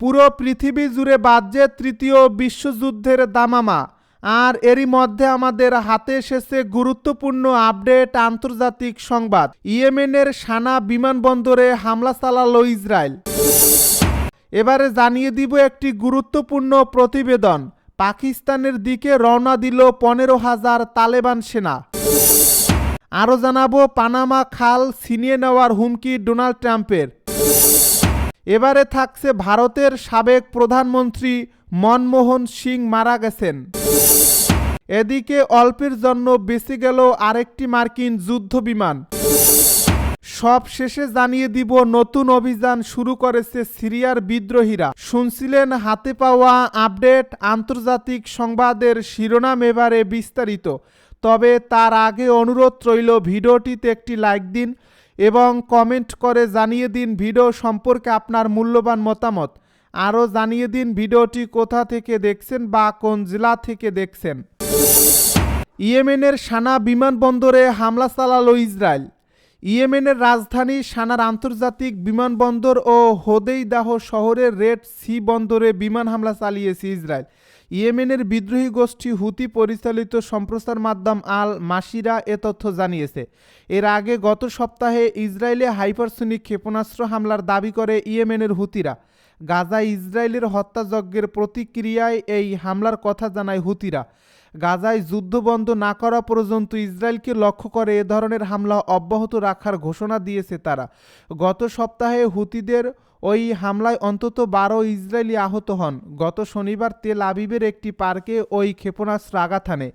পুরো পৃথিবী জুড়ে বাজছে তৃতীয় বিশ্বযুদ্ধের দামামা। আর এরই মধ্যে আমাদের হাতে এসেছে গুরুত্বপূর্ণ আপডেট আন্তর্জাতিক সংবাদ। ইয়েমেনের সানা বিমানবন্দরে হামলা চালালো ইসরায়েল। এবারে জানিয়ে দিব একটি গুরুত্বপূর্ণ প্রতিবেদন। পাকিস্তানের দিকে রওনা দিল পনেরো হাজার তালেবান সেনা। আরও জানাব, পানামা খাল ছিনিয়ে নেওয়ার হুমকি ডোনাল্ড ট্রাম্পের। এবারে থাকছে ভারতের সাবেক প্রধানমন্ত্রী মনমোহন সিং মারা গেছেন। এদিকে অল্পের জন্য বেঁচে গেল আরেকটি মার্কিন যুদ্ধ বিমান। সব শেষে জানিয়ে দিব, নতুন অভিযান শুরু করেছে সিরিয়ার বিদ্রোহীরা। শুনছিলেন হাতে পাওয়া আপডেট আন্তর্জাতিক সংবাদের শিরোনাম এবারে বিস্তারিত। তবে তার আগে অনুরোধ রইল, ভিডিওটিতে একটি লাইক দিন। এবং কমেন্ট করে জানিয়ে দিন ভিডিও সম্পর্কে আপনার মূল্যবান মতামত। আরও জানিয়ে দিন ভিডিওটি কোথা থেকে দেখছেন বা কোন জেলা থেকে দেখছেন। ইয়েমেনের সানা বিমানবন্দরে হামলা চালালো ইসরায়েল। ইয়েমেনের রাজধানী সানার আন্তর্জাতিক বিমানবন্দর ও হোদেইদাহ শহরের রেড সি বন্দরে বিমান হামলা চালিয়েছে ইসরায়েল। ইয়েমেনের বিদ্রোহী গোষ্ঠী হুতি পরিচালিত সম্প্রচার মাধ্যম আল মাসিরা এ তথ্য জানিয়েছে। এর আগে গত সপ্তাহে ইসরায়েলে হাইপারসোনিক ক্ষেপণাস্ত্র হামলার দাবি করে ইয়েমেনের হুতিরা। গাজায় ইসরায়েলের হত্যাযজ্ঞের প্রতিক্রিয়ায় এই হামলার কথা জানায় হুতিরা। গাজায় যুদ্ধ বন্ধ না করা পর্যন্ত ইসরায়েলকে লক্ষ্য করে এ ধরনের হামলা অব্যাহত রাখার ঘোষণা দিয়েছে তারা। গত সপ্তাহে হুতিদের ওই হামলায় অন্তত বারো ইসরায়েলি আহত হন। গত শনিবার তেল আবিবের একটি পার্কে ওই ক্ষেপণাস্ত্র আঘাত হানে।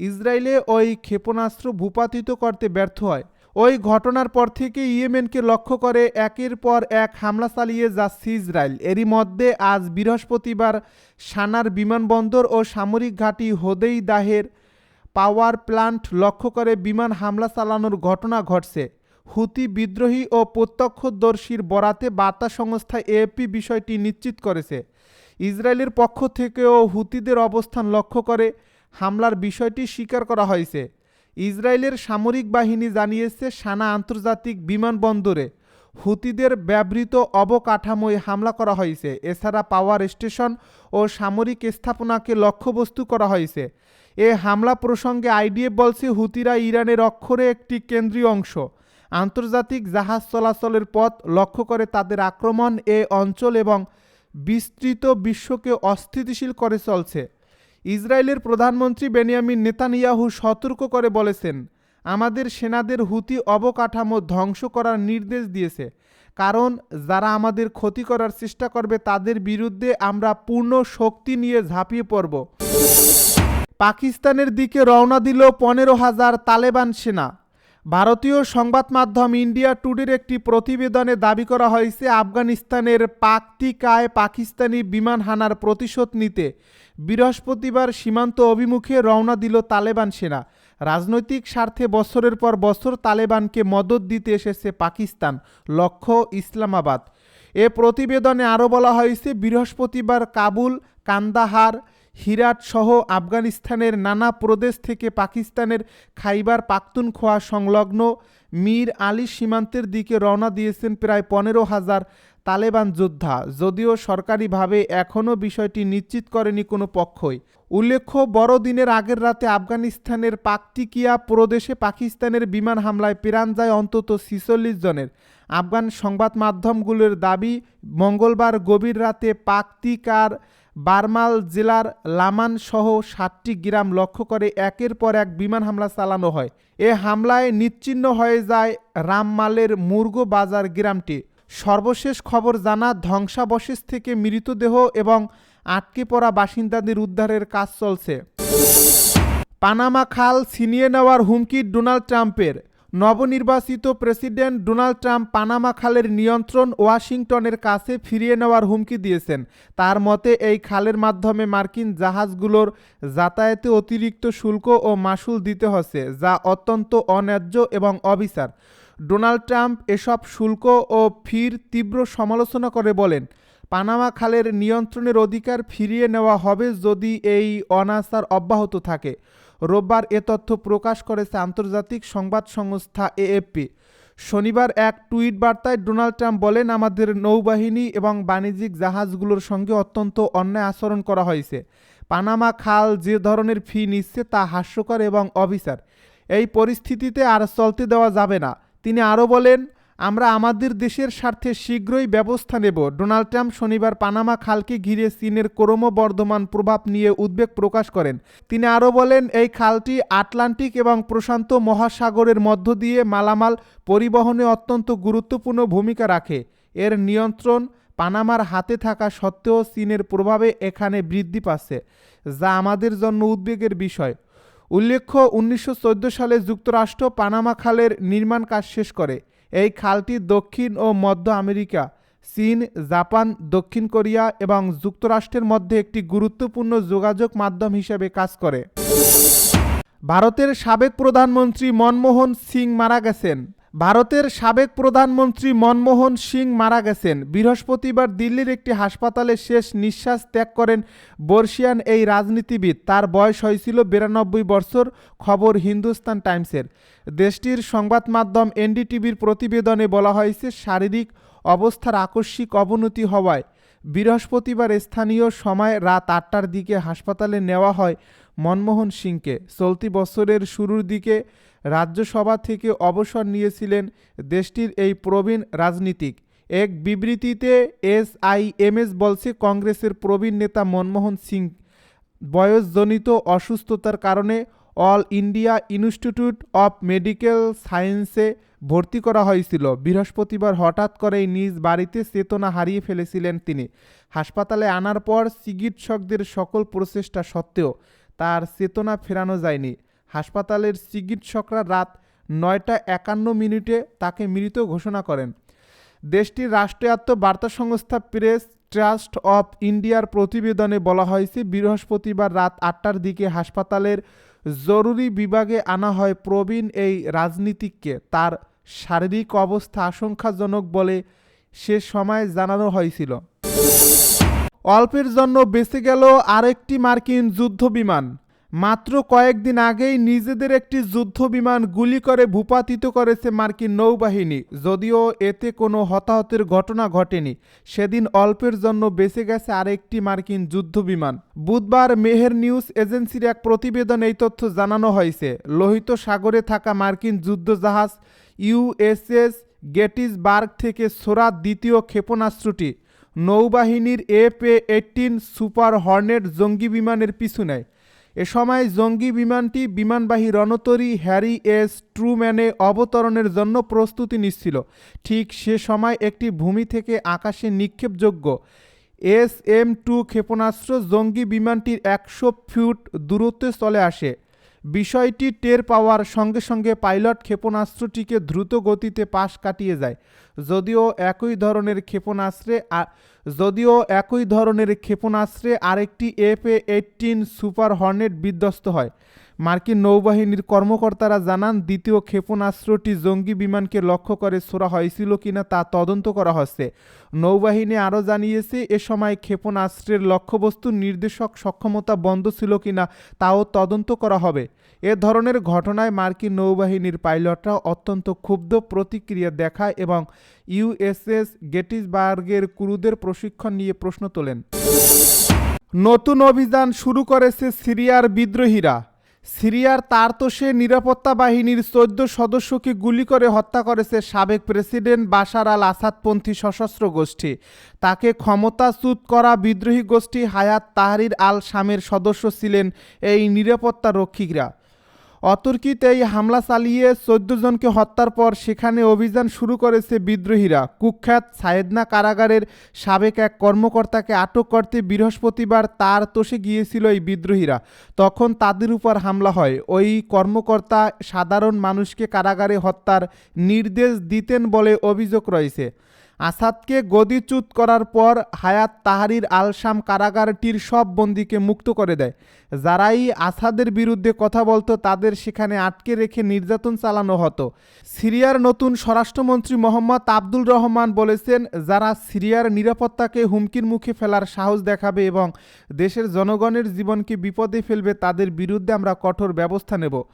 ইসরায়েলে ওই ক্ষেপণাস্ত্র ভূপাতিত করতে ব্যর্থ হয়। ওই ঘটনার পর থেকে ইয়েমেনকে লক্ষ্য করে একের পর এক হামলা চালিয়ে যাচ্ছে ইসরায়েল। এরই মধ্যে আজ বৃহস্পতিবার সানার বিমানবন্দর ও সামরিক ঘাঁটি হোদেই দাহের পাওয়ার প্লান্ট লক্ষ্য করে বিমান হামলা চালানোর ঘটনা ঘটছে। হুতি বিদ্রোহী ও প্রত্যক্ষদর্শীর বরাতে বার্তা সংস্থা এএপি বিষয়টি নিশ্চিত করেছে। ইসরায়েলের পক্ষ থেকেও হুতিদের অবস্থান লক্ষ্য করে হামলার বিষয়টি স্বীকার করা হয়েছে। ইসরায়েলের সামরিক বাহিনী জানিয়েছে, সানা আন্তর্জাতিক বিমানবন্দরে হুতিদের ব্যবহৃত অবকাঠামোয় হামলা করা হয়েছে। এছাড়া পাওয়ার স্টেশন ও সামরিক স্থাপনাকে লক্ষ্যবস্তু করা হয়েছে। এ হামলা প্রসঙ্গে আইডিএফ বলছে, হুতিরা ইরানের অক্ষরে একটি কেন্দ্রীয় অংশ। আন্তর্জাতিক জাহাজ চলাচলের পথ লক্ষ্য করে তাদের আক্রমণ এ অঞ্চল এবং বিস্তৃত বিশ্বকে অস্থিতিশীল করে চলছে। ইসরায়েলের প্রধানমন্ত্রী বেনিয়ামিন নেতানিয়াহু সতর্ক করে বলেছেন, আমাদের সেনাদের হুতি অবকাঠামো ধ্বংস করার নির্দেশ দিয়েছে, কারণ যারা আমাদের ক্ষতি করার চেষ্টা করবে তাদের বিরুদ্ধে আমরা পূর্ণ শক্তি নিয়ে ঝাঁপিয়ে পড়ব। পাকিস্তানের দিকে রওনা দিল পনেরো হাজার তালেবান সেনা। ভারতীয় সংবাদ মাধ্যম ইন্ডিয়া টুডের একটি প্রতিবেদনে দাবি করা হয়েছে, আফগানিস্তানের পাকতিকায় পাকিস্তানি বিমান হানার প্রতিশোধ নিতে বৃহস্পতিবার সীমান্ত অভিমুখে রওনা দিল তালেবান সেনা। রাজনৈতিক স্বার্থে বছরের পর বছর তালেবানকে মদত দিতে এসেছে পাকিস্তান, লক্ষ্য ইসলামাবাদ। এ প্রতিবেদনে আরও বলা হয়েছে, বৃহস্পতিবার কাবুল, কান্দাহার হিরাট সহ আফগানিস্তানের নানা প্রদেশ থেকে পাকিস্তানের খাইবার পাখতুনখোয়া সংলগ্ন মীর আলী সীমান্তের দিকে রওনা দিয়েছেন প্রায় পনেরো হাজার তালেবান যোদ্ধা। যদিও সরকারিভাবে এখনও বিষয়টি নিশ্চিত করেনি কোনো পক্ষই। উল্লেখ্য বড়দিনের আগের রাতে আফগানিস্তানের পাকতিকিয়া প্রদেশে পাকিস্তানের বিমান হামলায় প্রাণ যায় অন্তত ছিচল্লিশ জনের। আফগান সংবাদ মাধ্যমগুলোর দাবি, মঙ্গলবার গভীর রাতে পাকতিকার বারমাল জেলার লামান সহ সাতটি গ্রাম লক্ষ্য করে একের পর এক বিমান হামলা চালানো হয়। এ হামলায় নিচ্ছিন্ন হয়ে যায় রামমালের মুরগ বাজার গ্রামটি। সর্বশেষ খবর জানা ধ্বংসাবশেষ থেকে মৃতদেহ এবং আটকে পড়া বাসিন্দাদের উদ্ধারের কাজ চলছে। পানামা খাল ছিনিয়ে নেওয়ার হুমকি ডোনাল্ড ট্রাম্পের। নবনির্বাচিত প্রেসিডেন্ট ডোনাল্ড ট্রাম্প পানামা খালের নিয়ন্ত্রণ ওয়াশিংটনের কাছে ফিরিয়ে নেওয়ার হুমকি দিয়েছেন। তার মতে, এই খালের মাধ্যমে মার্কিন জাহাজগুলোর যাতায়াতে অতিরিক্ত শুল্ক ও মাসুল দিতে হচ্ছে, যা অত্যন্ত অন্যায্য এবং অবিচার। ডোনাল্ড ট্রাম্প এসব শুল্ক ও ফির তীব্র সমালোচনা করে বলেন, পানামা খালের নিয়ন্ত্রণের অধিকার ফিরিয়ে নেওয়া হবে যদি এই অনাচার অব্যাহত থাকে। রোববার এ তথ্য প্রকাশ করেছে আন্তর্জাতিক সংবাদ সংস্থা এএফপি। শনিবার এক টুইট বার্তায় ডোনাল্ড ট্রাম্প বলেন, আমাদের নৌবাহিনী এবং বাণিজ্যিক জাহাজগুলোর সঙ্গে অত্যন্ত অন্যায় আচরণ করা হয়েছে। পানামা, খাল যে ধরনের ফি নিচ্ছে তা হাস্যকর এবং অবিচার। এই পরিস্থিতিতে আর চলতে দেওয়া যাবে না। তিনি আরও বলেন আমরা আমাদের দেশের স্বার্থে শীঘ্রই ব্যবস্থা নেব। ডোনাল্ড ট্রাম্প শনিবার পানামা খালকে ঘিরে চীনের ক্রমবর্ধমান প্রভাব নিয়ে উদ্বেগ প্রকাশ করেন। তিনি আরও বলেন, এই খালটি আটলান্টিক এবং প্রশান্ত মহাসাগরের মধ্য দিয়ে মালামাল পরিবহনে অত্যন্ত গুরুত্বপূর্ণ ভূমিকা রাখে। এর নিয়ন্ত্রণ পানামার হাতে থাকা সত্ত্বেও চীনের প্রভাবে এখানে বৃদ্ধি পাচ্ছে, যা আমাদের জন্য উদ্বেগের বিষয়। উল্লেখ্য, উনিশশো চোদ্দ সালে যুক্তরাষ্ট্র পানামা খালের নির্মাণ কাজ শেষ করে। এই খালটি দক্ষিণ ও মধ্য আমেরিকা, চীন, জাপান, দক্ষিণ কোরিয়া এবং যুক্তরাষ্ট্রের মধ্যে একটি গুরুত্বপূর্ণ যোগাযোগ মাধ্যম হিসেবে কাজ করে। ভারতের সাবেক প্রধানমন্ত্রী মনমোহন সিং মারা গেছেন। ভারতের সাবেক প্রধানমন্ত্রী মনমোহন সিং মারা গেছেন। বৃহস্পতিবার দিল্লির একটি হাসপাতালে শেষ নিঃশ্বাস ত্যাগ করেন বর্ষিয়ান এই রাজনীতিবিদ। তার বয়স হয়েছিল বিরানব্বই বছর, খবর হিন্দুস্তান টাইমসের। দেশটির সংবাদ মাধ্যম এনডিটিভির প্রতিবেদনে বলা হয়েছে, শারীরিক অবস্থার আকস্মিক অবনতি হওয়ায় বৃহস্পতিবার স্থানীয় সময় রাত আটটার দিকে হাসপাতালে নেওয়া হয় মনমোহন সিংকে। চলতি বছরের শুরুর দিকে রাজ্যসভা থেকে অবসর নিয়েছিলেন দেশটির এই প্রবীণ রাজনীতিক। এক বিবৃতিতে এসআইএমএস বলছে, কংগ্রেসের প্রবীণ নেতা মনমোহন সিং বয়সজনিত অসুস্থতার কারণে all India institute of medical সায়েন্সে ভর্তি করা হয়েছিল। বৃহস্পতিবার হঠাৎ করেই নিজ বাড়িতে চেতনা হারিয়ে ফেলেছিলেন তিনি। হাসপাতালে আনার পর চিকিৎসকদের সকল প্রচেষ্টা সত্ত্বেও তার চেতনা ফেরানো যায়নি। হাসপাতালের চিকিৎসকরা রাত নয়টা একান্ন মিনিটে তাকে মৃত ঘোষণা করেন। দেশটির রাষ্ট্রায়ত্ত বার্তা সংস্থা প্রেস ট্রাস্ট অফ ইন্ডিয়ার প্রতিবেদনে বলা হয়েছে, বৃহস্পতিবার রাত আটটার দিকে হাসপাতালের জরুরি বিভাগে আনা হয় প্রবীণ এই রাজনীতিককে। তার শারীরিক অবস্থা আশঙ্কাজনক বলে সে সময় জানানো হয়েছিল। অল্পের জন্য বেঁচে গেল আরেকটি মার্কিন যুদ্ধ বিমান মাত্র কয়েকদিন আগেই নিজেদের একটি যুদ্ধ বিমান গুলি করে ভূপাতিত করেছে মার্কিন নৌবাহিনী। যদিও এতে কোনো হতাহতের ঘটনা ঘটেনি। সেদিন অল্পের জন্য বেঁচে গেছে আরেকটি মার্কিন যুদ্ধ বিমান বুধবার মেহের নিউজ এজেন্সির এক প্রতিবেদন এই তথ্য জানানো হয়েছে। লোহিত সাগরে থাকা মার্কিন যুদ্ধজাহাজ ইউএসএস গেটিসবার্গ থেকে সোরা দ্বিতীয় ক্ষেপণাস্ত্রটি নৌবাহিনীর F A eighteen super hornet জঙ্গি বিমানের পিছু নেয়। এ সময় জঙ্গি বিমানটি বিমানবাহী রণতরী হ্যারি এস ট্রুম্যানে অবতরণের জন্য প্রস্তুতি নিচ্ছিল। ঠিক সে সময় একটি ভূমি থেকে আকাশে নিক্ষেপযোগ্য এস এম টু ক্ষেপণাস্ত্র জঙ্গি বিমানটির একশো ফুট দূরত্বে স্থলে আসে। বিষয়টি টের পাওয়ার সঙ্গে সঙ্গে পাইলট ক্ষেপণাস্ত্রটিকে দ্রুত গতিতে পাশ কাটিয়ে যায়। যদিও একই ধরনের ক্ষেপণাস্ত্রে যদিও একই ধরনের ক্ষেপণাস্ত্রে আরেকটি F A eighteen super hornet বিধ্বস্ত হয়। মার্কিন নৌবাহিনীর কর্মকর্তারা জানান, দ্বিতীয় ক্ষেপণাস্ত্রটি জঙ্গি বিমানকে লক্ষ্য করে ছোড়া হয়েছিল কিনা তা তদন্ত করা হচ্ছে। নৌবাহিনী আরও জানিয়েছে, এ সময় ক্ষেপণাস্ত্রের লক্ষ্যবস্তু নির্দেশক সক্ষমতা বন্ধ ছিল কিনা তাও তদন্ত করা হবে। এ ধরনের ঘটনায় মার্কিন নৌবাহিনীর পাইলটরা অত্যন্ত ক্ষুব্ধ প্রতিক্রিয়া দেখায় এবং ইউএসএস গেটিসবার্গের ক্রুদের প্রশিক্ষণ নিয়ে প্রশ্ন তোলেন। নতুন অভিযান শুরু করেছে সিরিয়ার বিদ্রোহীরা। সিরিয়ার তারতোষে নিরাপত্তা বাহিনীর চোদ্দ সদস্যকে গুলি করে হত্যা করেছে সাবেক প্রেসিডেন্ট বাশার আল আসাদপন্থী সশস্ত্র গোষ্ঠী। তাকে ক্ষমতাচ্যুত করা বিদ্রোহী গোষ্ঠী হায়াত তাহরির আল শামের সদস্য ছিলেন এই নিরাপত্তা রক্ষীরা। অতর্কিত এই হামলা চালিয়ে চোদ্দ জনকে হত্যার পর সেখানে অভিযান শুরু করেছে বিদ্রোহীরা। কুখ্যাত সায়েদনা কারাগারের সাবেক এক কর্মকর্তাকে আটক করতে বৃহস্পতিবার তার তোষে গিয়েছিল এই বিদ্রোহীরা। তখন তাদের উপর হামলা হয়। ওই কর্মকর্তা সাধারণ মানুষকে কারাগারে হত্যার নির্দেশ দিতেন বলে অভিযোগ রয়েছে। আসাদকে গদিচ্যুত করার পর হায়াত তাহারির আলসাম কারাগারটির সব বন্দীকে মুক্ত করে দেয়। যারাই আসাদের বিরুদ্ধে কথা বলতো, তাদের সেখানে আটকে রেখে নির্যাতন চালানো হতো। সিরিয়ার নতুন স্বরাষ্ট্রমন্ত্রী মোহাম্মদ আব্দুল রহমান বলেছেন, যারা সিরিয়ার নিরাপত্তাকে হুমকির মুখে ফেলার সাহস দেখাবে এবং দেশের জনগণের জীবনকে বিপদে ফেলবে, তাদের বিরুদ্ধে আমরা কঠোর ব্যবস্থা নেব।